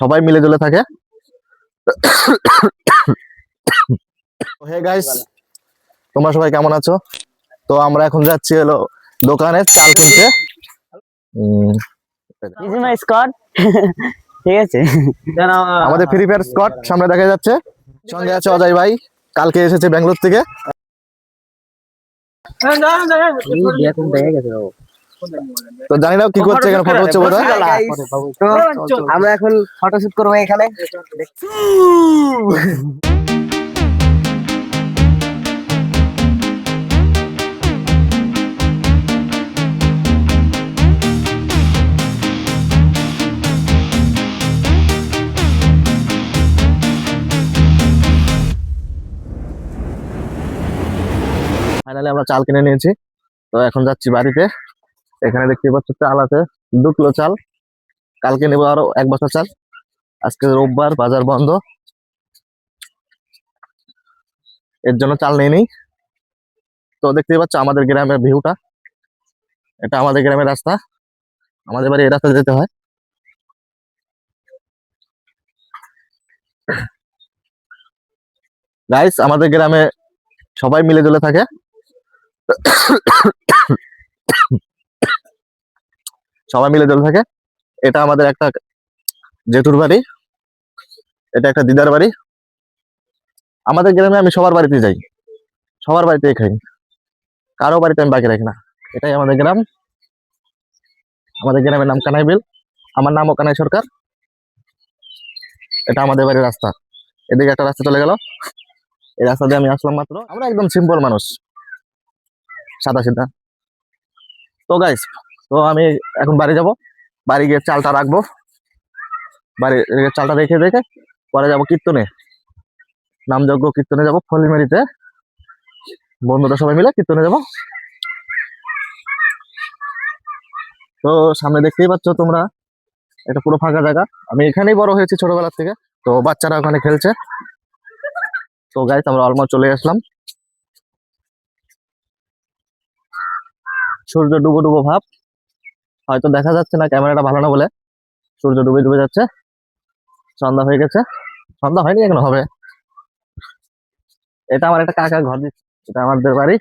সবাই মিলে জুলে থাকে। হে গাইস তোমরা সবাই কেমন আছো? তো আমরা এখন যাচ্ছি হলো দোকানে চাল কিনতে। স্কট ঠিক আছে। আমাদের ফ্রি ফায়ার স্কট সামনে দেখা যাচ্ছে। সঙ্গে আছে অজয় ভাই কালকে এসেছে ব্যাঙ্গালোর থেকে। তো জানি না কি করছে এখানে ফটো হচ্ছে বোধহয়? আমরা এখন ফটোশুট করব এখানে। ফাইনালি আমরা চাল কিনে নিয়েছি। তো এখন যাচ্ছি বাড়িতে। এখানে দেখতে পাচ্ছ চাল আছে, দু কিলো চাল। কালকে নেব আরও এক বছর চাল। আজকে রোববার বাজার বন্ধ। এর জন্য চাল নেই তো দেখতেই পাচ্ছ আমাদের গ্রামের ভিউটা। এটা আমাদের গ্রামের রাস্তা। আমাদের বাড়ি এই রাস্তা যেতে হয়। গাইস আমাদের গ্রামে সবাই মিলে জুলে থাকে। সবাই মিলে জল থাকে। এটা আমাদের একটা জেঠুর বাড়ি। এটা একটা দিদার বাড়ি। আমাদের গ্রামে আমি সবার বাড়িতে যাই। সবার বাড়িতেই খাই। কারও বাড়িতে আমি বাকি রাখি না। এটাই আমাদের গ্রাম। আমাদের গ্রামের নাম কানাইবিল। আমার নামও কানাই সরকার। এটা আমাদের বাড়ির রাস্তা। এদিকে একটা রাস্তা চলে গেল। এই রাস্তা দিয়ে আমি আসলাম মাত্র। আমরা একদম সিম্পল মানুষ। সাদা সিধা। তো গাইস তো আমি এখন বাড়ি যাব। বাড়ি গিয়ে চালটা রাখব। বাড়ি চালটা রেখে রেখে পরে যাব কীর্তনে। নামযজ্ঞ কীর্তনে যাব, ফলিমারিতে। বন্ধুরা সবাই মিলে কীর্তনে যাব। তো সামনে দেখতেই পাচ্ছ তোমরা, এটা পুরো ফাঁকা জায়গা। আমি এখানেই বড় হয়েছি ছোটবেলা থেকে, তো বাচ্চারা ওখানে খেলছে। তো গাইস আমরা অলমোস্ট চলে আসলাম। সূর্য ডুবো ডুবো ভাব। হয়তো দেখা যাচ্ছে না ক্যামেরাটা ভালো না বলে। সূর্য ডুবে ডুবে যাচ্ছে। সন্ধ্যা হয়ে গেছে। সন্ধ্যা হয়নি এখনও, হবে। এটা আমার একটা কাকা ঘর দিচ্ছে। এটা আমাদের বাড়ি।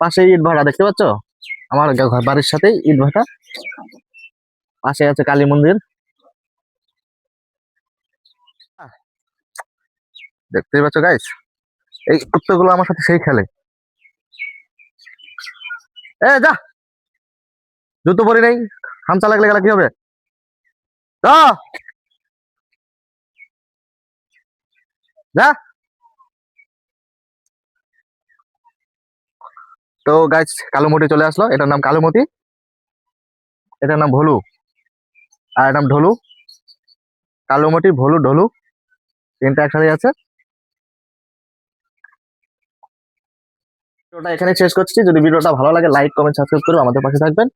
পাশে ইট ভাটা, দেখতে পাচ্ছ? আমার বাড়ির সাথেই ইট ভাটা। পাশে আছে কালী মন্দির। দেখতেই পাচ্ছ গাইস এই কুত্তাগুলো আমার সাথে সেই খেলে। এ, যা। জুতো পরি নেই। হামচা লাগলে গেলে কি হবে? যা। তো গাছ কালোমতি চলে আসলো। এটার নাম কালোমতি। এটার নাম ভলু। আর এটার নাম ঢোলু। কালোমতি, ভলু, ঢোলু। তিনটা একসাথে আছে। ভিডিওটা এখানে শেষ করছি। যদি ভিডিওটা ভালো লাগে লাইক কমেন্ট সাবস্ক্রাইব করে আমাদের পাশে থাকবেন।